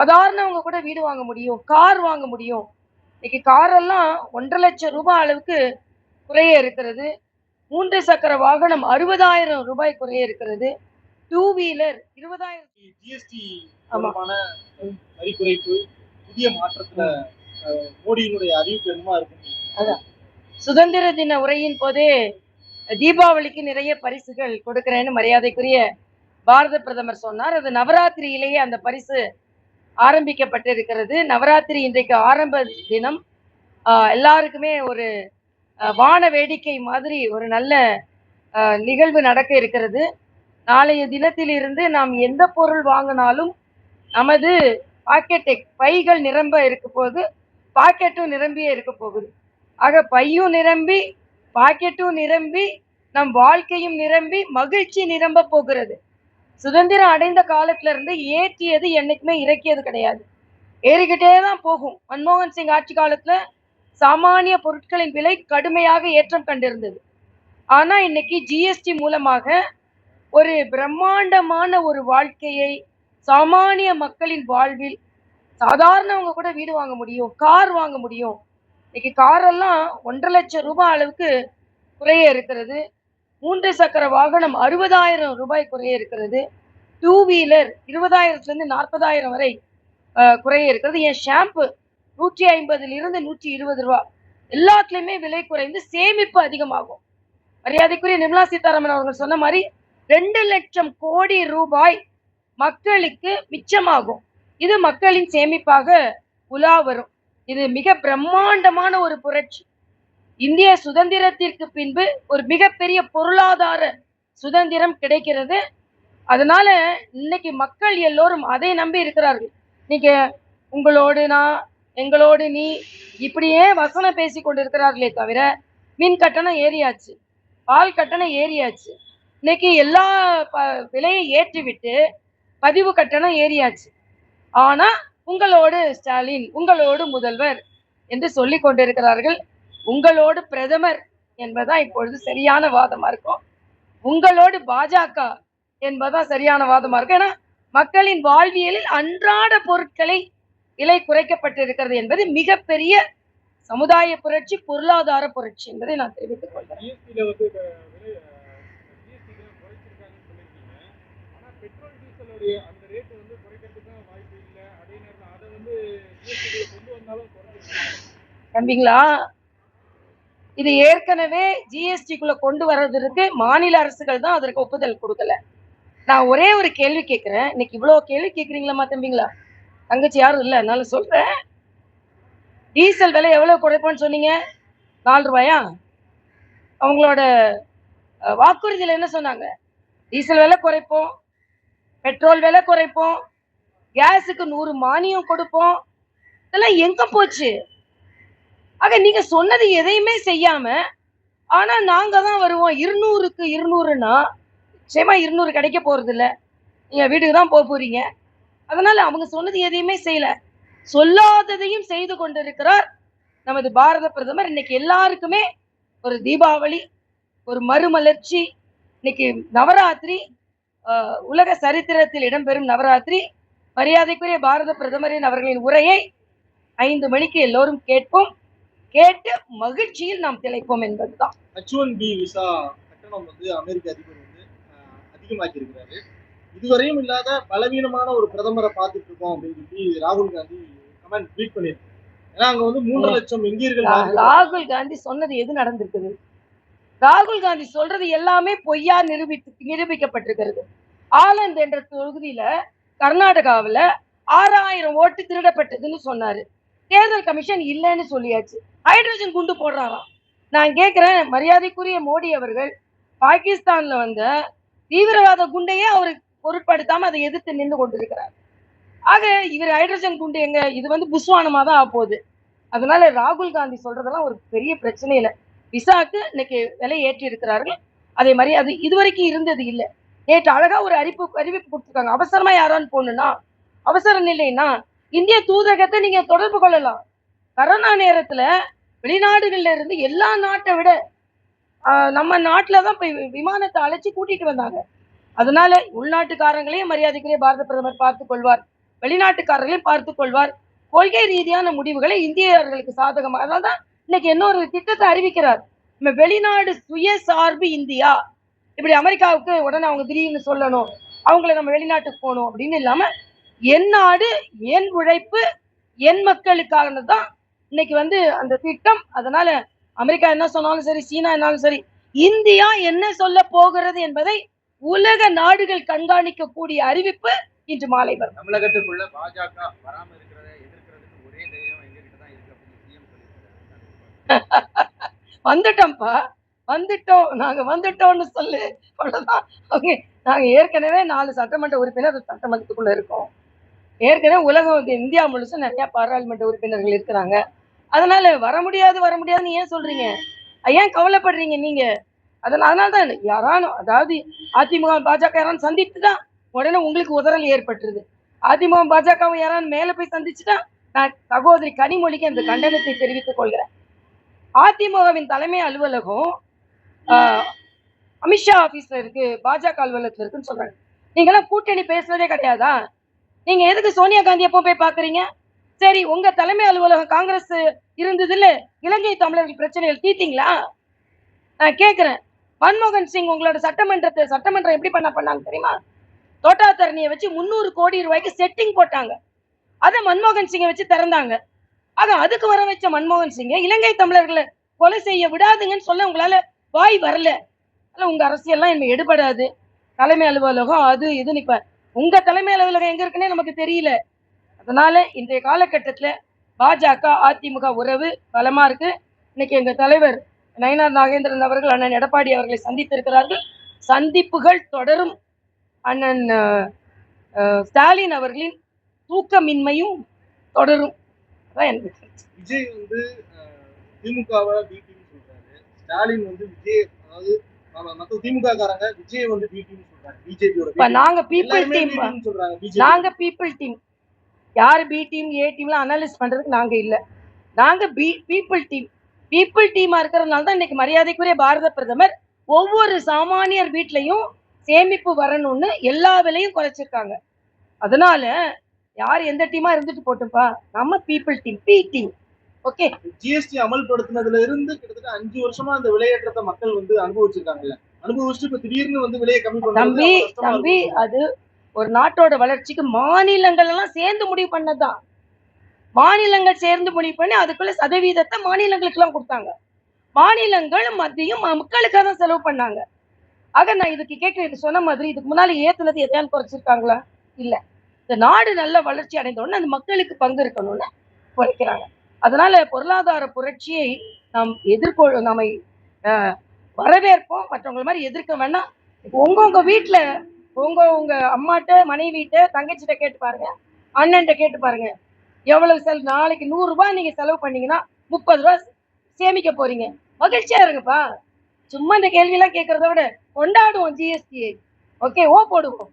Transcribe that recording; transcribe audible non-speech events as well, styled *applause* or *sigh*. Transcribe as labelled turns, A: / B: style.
A: சாதாரணவங்க கூட வீடு வாங்க முடியும் கார் வாங்க முடியும். இன்னைக்கு கார் எல்லாம் ஒன்றரை லட்சம் ரூபாய் அளவுக்கு குறைய இருக்கிறது. மூன்று சக்கர வாகனம் அறுபதாயிரம் ரூபாய் குறைய இருக்கிறது. டூ வீலர் இருபதாயிரம்
B: ஜிஎஸ்டி வரி குறைப்பு புதிய மாற்றத்துல மோடியினுடைய அறிவிப்பு என்னமா இருக்கு
A: சுதந்திர தின உரையின் போதே தீபாவளிக்கு நிறைய பரிசுகள் கொடுக்கிறேன்னு மரியாதைக்குரிய பாரத பிரதமர் சொன்னார். அது நவராத்திரியிலேயே அந்த பரிசு ஆரம்பிக்கப்பட்டிருக்கிறது. நவராத்திரி இன்றைக்கு ஆரம்ப தினம். எல்லாருக்குமே ஒரு வான வேடிக்கை மாதிரி ஒரு நல்ல நிகழ்வு நடக்க இருக்கிறது. நாளைய தினத்திலிருந்து நாம் எந்த பொருள் வாங்கினாலும் நமது பாக்கெட்டை பைகள் நிரம்ப இருக்க போது பாக்கெட்டும் நிரம்பியே இருக்க போகுது. ஆக பையும் நிரம்பி பாக்கெட்டும் நிரம்பி நம் வாழ்க்கையும் நிரம்பி மகிழ்ச்சி நிரம்ப போகிறது. சுதந்திரம் அடைந்த காலத்துல இருந்து ஏற்றியது என்னைக்குமே இறக்கியது கிடையாது. ஏறிக்கிட்டே தான் போகும். மன்மோகன் சிங் ஆட்சி காலத்துல சாமானிய பொருட்களின் விலை கடுமையாக ஏற்றம் கண்டிருந்தது. ஆனா இன்னைக்கு ஜிஎஸ்டி மூலமாக ஒரு பிரம்மாண்டமான ஒரு வாழ்க்கையை சாமானிய மக்களின் வாழ்வில் சாதாரணவங்க கூட வீடு வாங்க முடியும் கார் வாங்க முடியும். இன்னைக்கு காரெல்லாம் ஒன்றரை லட்சம் ரூபாய் அளவுக்கு குறைய இருக்கிறது. மூன்று சக்கர வாகனம் அறுபதாயிரம் ரூபாய் குறைய இருக்கிறது. டூ வீலர் இருபதாயிரத்துலேருந்து நாற்பதாயிரம் வரை குறைய இருக்கிறது. என் ஷாம்பு நூற்றி ஐம்பதுலேருந்து நூற்றி இருபது ரூபா. எல்லாத்துலேயுமே விலை குறைந்து சேமிப்பு அதிகமாகும். மரியாதைக்குரிய நிர்மலா சீதாராமன் அவர்கள் சொன்ன மாதிரி ரெண்டு லட்சம் கோடி ரூபாய் மக்களுக்கு மிச்சமாகும். இது மக்களின் சேமிப்பாக உலா வரும். இது மிக பிரம்மாண்டமான ஒரு புரட்சி. இந்திய சுதந்திரத்திற்கு பின்பு ஒரு மிகப்பெரிய பொருளாதார சுதந்திரம் கிடைக்கிறது. அதனால இன்னைக்கு மக்கள் எல்லோரும் அதை நம்பி இருக்கிறார்கள். நீங்க உங்களோடு நான் எங்களோடு நீ இப்படியே வசனம் பேசி கொண்டிருக்கிறார்களே தவிர மின் கட்டணம் ஏறியாச்சு பால் கட்டணம் ஏறியாச்சு. இன்னைக்கு எல்லா ப விலையை ஏற்றிவிட்டு பதிவு கட்டணம் ஏறியாச்சு. ஆனா உங்களோடு ஸ்டாலின் உங்களோடு முதல்வர் என்று சொல்லி கொண்டிருக்கிறார்கள். உங்களோடு பிரதமர் என்பதுதான் இப்பொழுது சரியான வாதமா இருக்கும். உங்களோடு பாஜக என்பதுதான் சரியான வாதமா இருக்கும். ஏன்னா மக்களின் வாழ்வியலில் அன்றாட பொருட்களை விலை குறைக்கப்பட்டிருக்கிறது என்பது மிகப்பெரிய சமுதாய புரட்சி பொருளாதார புரட்சி என்பதை நான் தெரிவித்துக் கொள்கிறேன்.
B: ஜிஎஸ்டியில
A: இது ஏற்கனவே ஜிஎஸ்டிக்குள்ள கொண்டு வர்றதற்கு மாநில அரசுகள் தான் அதற்கு ஒப்புதல் கொடுக்கல. நான் ஒரே ஒரு கேள்வி கேட்கிறேன் இன்னைக்கு இவ்வளவு கேள்வி கேட்குறீங்களா தம்பிங்களா? தங்கச்சி யாரும் இல்லை அதனால சொல்றேன். டீசல் விலை எவ்வளவு குறைப்போன்னு சொன்னீங்க? நாலு ரூபாயா? அவங்களோட வாக்குறுதியில் என்ன சொன்னாங்க? டீசல் விலை குறைப்போம் பெட்ரோல் விலை குறைப்போம் கேஸுக்கு நூறு மானியம் கொடுப்போம். இதெல்லாம் எங்க போச்சு? ஆக நீங்க சொன்னது எதையுமே செய்யாம ஆனா நாங்க தான் வருவோம். இருநூறுக்கு இருநூறுனா நிச்சயமா இருநூறு கிடைக்க போறது இல்ல நீங்க வீட்டுக்கு தான் போக போறீங்க. அதனால அவங்க சொன்னது எதையுமே செய்யல. சொல்லாததையும் செய்து கொண்டிருக்கிறார் நமது பாரத பிரதமர். இன்னைக்கு எல்லாருக்குமே ஒரு தீபாவளி ஒரு மறுமலர்ச்சி இன்னைக்கு நவராத்திரி உலக சரித்திரத்தில் இடம்பெறும் நவராத்திரி மரியாதைக்குரிய பாரத பிரதமரின் அவர்களின் உரையை ஐந்து மணிக்கு எல்லோரும் கேட்போம். கேட்டு மகிழ்ச்சியில் நாம் திளைப்போம் என்பதுதான்.
B: ஹச் ஒன் பி விசா கட்டணம் வந்து அமெரிக்க அதிபர் வந்து அதிகமாக்கி இருக்கிறாரு இதுவரையும் இல்லாத பலவீனமான ஒரு பிரதமரை பார்த்துட்டு இருக்கோம் அப்படின்னு சொல்லி ராகுல் காந்தி கமெண்ட் ட்வீட் பண்ணியிருக்காரு. ஏன்னா அங்க வந்து மூன்று லட்சம் இந்தியர்கள்
A: ராகுல் காந்தி சொன்னது எது நடந்திருக்குது? ராகுல் காந்தி சொல்றது எல்லாமே பொய்யா நிரூபித்து நிரூபிக்கப்பட்டிருக்கிறது. ஆனந்த் என்ற தொகுதியில கர்நாடகாவுல ஆறாயிரம் ஓட்டு திருடப்பட்டதுன்னு சொன்னாரு. தேர்தல் கமிஷன் இல்லைன்னு சொல்லியாச்சு. ஹைட்ரஜன் குண்டு போடுறாராம். நான் கேட்கிறேன் மரியாதைக்குரிய மோடி அவர்கள் பாகிஸ்தான்ல வந்த தீவிரவாத குண்டையே அவர் பொருட்படுத்தாம அதை எதிர்த்து நின்று கொண்டிருக்கிறார். ஆக இவர் ஹைட்ரஜன் குண்டு எங்க? இது வந்து புஸ்வானமா தான் ஆகப்போகுது அதனால ராகுல் காந்தி சொல்றதெல்லாம் ஒரு பெரிய பிரச்சனை இல்லை விசாக்கு இன்னைக்கு விலை ஏற்றி இருக்கிறார்கள். அதே மாதிரி அது இதுவரைக்கும் இருந்தது இல்லை. நேற்று அழகா ஒரு அறிவிப்பு அறிவிப்பு கொடுத்துருக்காங்க. அவசரமா யாரான்னு போகணும்னா அவசர நிலைன்னா இந்திய தூதரகத்தை நீங்க தொடர்பு கொள்ளலாம். கரோனா நேரத்துல வெளிநாடுகள்ல இருந்து எல்லா நாட்டை விட ஆஹ், நம்ம நாட்டில தான் போய் விமானத்தை அழைச்சி கூட்டிட்டு வந்தாங்க. அதனால உள்நாட்டுக்காரங்களையும் மரியாதைக்குரிய பாரத பிரதமர் பார்த்து கொள்வார். வெளிநாட்டுக்காரர்களையும் பார்த்துக் கொள்வார். கொள்கை ரீதியான முடிவுகளை இந்தியர்களுக்கு சாதகமாக அதனால தான் இன்னைக்கு இன்னொரு திட்டத்தை அறிவிக்கிறார். நம்ம வெளிநாடு சுயசார்பு இந்தியா. இப்படி அமெரிக்காவுக்கு உடனே அவங்க திடீர்னு சொல்லணும். அவங்கள நம்ம வெளிநாட்டுக்கு போகணும் அப்படின்னு இல்லாம என் நாடு என் உழைப்பு என் மக்களுக்காக தான் இன்னைக்கு வந்து அந்த திட்டம். அதனால அமெரிக்கா என்ன சொன்னாலும் சரி சீனா என்னாலும் சரி இந்தியா என்ன சொல்ல போகிறது என்பதை உலக நாடுகள் கண்காணிக்கக்கூடிய அறிவிப்பு இன்று மாலை வரும்.
C: தமிழகத்துக்குள்ள பாஜக வராம இருக்கிறத எதிர்க்கிறதுக்கு ஒரே தைரியம் எங்க கிட்ட தான் இருக்கு அப்படின்னு சிஎம் சொல்லியிருக்காரு. *laughs*
A: வந்துட்டோம்ப்பா. வந்துட்டோம். நாங்க வந்துட்டோம்னு சொல்லு. அவ்வளவுதான். நாங்க ஏற்கனவே நாலு சட்டமன்ற உறுப்பினர் சட்டமன்றத்துக்குள்ள இருக்கோம். ஏற்கனவே உலகம் வந்து இந்தியா முழுசும் நிறைய பாராளுமன்ற உறுப்பினர்கள் இருக்கிறாங்க. அதனால வர முடியாது வர முடியாதுன்னு ஏன் சொல்றீங்க? ஏன் கவலைப்படுறீங்க நீங்க? அதனால அதனால தான் யாரானும் அதாவது அதிமுக பாஜக யாரானு சந்தித்து தான் உடனே உங்களுக்கு உதறல் ஏற்பட்டுருது. அதிமுக பாஜகவும் யாரானு மேலே போய் சந்திச்சுட்டா நான் சகோதரி கனிமொழிக்கு அந்த கண்டனத்தை தெரிவித்துக் கொள்கிறேன். அதிமுகவின் தலைமை அலுவலகம் அமித்ஷா ஆபீஸ்ல இருக்கு பாஜக அலுவலகத்துல இருக்குன்னு சொல்றாங்க. நீங்களாம் கூட்டணி பேசுறதே கிடையாதா? நீங்க எதுக்கு சோனியா காந்தி எப்போ போய் பாக்குறீங்க? சரி உங்க தலைமை அலுவலகம் காங்கிரஸ் இருந்தது இல்ல இலங்கை தமிழர்கள் பிரச்சனைகள் தீத்தீங்களா நான் கேக்குறேன். மன்மோகன் சிங் உங்களோட சட்டமன்றத்தை சட்டமன்றம் எப்படி பண்ண பண்ணாங்க தெரியுமா? தோட்டா தரணியை வச்சு முந்நூறு கோடி ரூபாய்க்கு செட்டிங் போட்டாங்க. அதை மன்மோகன் சிங்கை வச்சு திறந்தாங்க. ஆக அதுக்கு வர வச்ச மன்மோகன் சிங்கை இலங்கை தமிழர்களை கொலை செய்ய விடாதுங்கன்னு சொல்ல உங்களால வாய் வரல. உங்க அரசியல்லாம் என்ன எடுபடாது. தலைமை அலுவலகம் அது இதுன்னு இப்ப உங்க தலைமை அலுவலகம் எங்க இருக்குன்னே நமக்கு தெரியல. அதனால இன்றைய காலகட்டத்துல பாஜக அதிமுக உறவு பலமா இருக்கு. இன்னைக்கு எங்க தலைவர் நயனார் நாகேந்திரன் அவர்கள் அண்ணன் எடப்பாடி அவர்களை சந்தித்திருக்கிறார்கள். சந்திப்புகள் தொடரும். அண்ணன் ஸ்டாலின் அவர்களின் தூக்கமின்மையும் தொடரும். அதான் எனக்கு
B: விஜய் வந்து அஹ், ஸ்டாலின் வந்து விஜய் அதாவது
A: நாங்க பீப்புள் டீம் நாங்க பீப்புள் டீம் யார் பி டீம் ஏ டீம்லாம் அனலைஸ் பண்றதுக்கு நாங்க இல்ல. நாங்க பி பீப்புள் டீம் பீப்புள் டீமா இருக்கிறதுனால தான் இன்னைக்கு மரியாதைக்குரிய பாரத பிரதமர் ஒவ்வொரு சாமானியர் வீட்லயும் சேமிப்பு வரணும்னு எல்லா விலையும் குறைச்சிருக்காங்க. அதனால யார் எந்த டீமா இருந்துட்டு போட்டுப்பா? நம்ம people team B team okay
B: GST அமல்படுத்தினதுல இருந்து கிட்டத்தட்ட அஞ்சு வருஷமா அந்த விலையேற்றத்தை மக்கள் வந்து அனுபவிச்சிருக்காங்கல்ல. அனுபவிச்சுட்டு இப்ப திடீர்னு வந்து விலையை கம்மி பண்றது
A: தம்பி தம்பி. அது ஒரு நாட்டோட வளர்ச்சிக்கு மாநிலங்கள் எல்லாம் சேர்ந்து முடிவு பண்ணதுதான். மாநிலங்கள் சேர்ந்து முடிவு பண்ணி அதுக்குள்ள சதவீதத்தை மாநிலங்களுக்கு எல்லாம் கொடுத்தாங்க. மாநிலங்கள் மத்தியும் மக்களுக்காக தான் செலவு பண்ணாங்க. ஆக நான் இதுக்கு கேட்க இது சொன்ன மாதிரி இதுக்கு முன்னால ஏத்துனது எதையாவது குறைச்சிருக்காங்களா? இல்ல. இந்த நாடு நல்ல வளர்ச்சி அடைந்த உடனே அந்த மக்களுக்கு பங்கு இருக்கணும்னு குறைக்கிறாங்க அதனால பொருளாதார புரட்சியை நாம் எதிர்கொள் நம்மை வரவேற்போம். மற்றவங்க மாதிரி எதிர்க்க வேணாம். உங்க உங்க வீட்டுல உங்க உங்க அம்மாட்ட மனைவிட்ட தங்கச்சிட்ட கேட்டு பாருங்க. அண்ணன்ட்ட கேட்டு பாருங்க. எவ்வளவு செல் நாளைக்கு நூறு ரூபாய் நீங்க செலவு பண்ணீங்கன்னா முப்பது ரூபாய் சேமிக்க போறீங்க. மகிழ்ச்சியா இருங்கப்பா. சும்மா இந்த கேள்வி எல்லாம் கேட்கறத விட கொண்டாடுவோம் ஜிஎஸ்டி ஓகே ஓ போடுவோம்.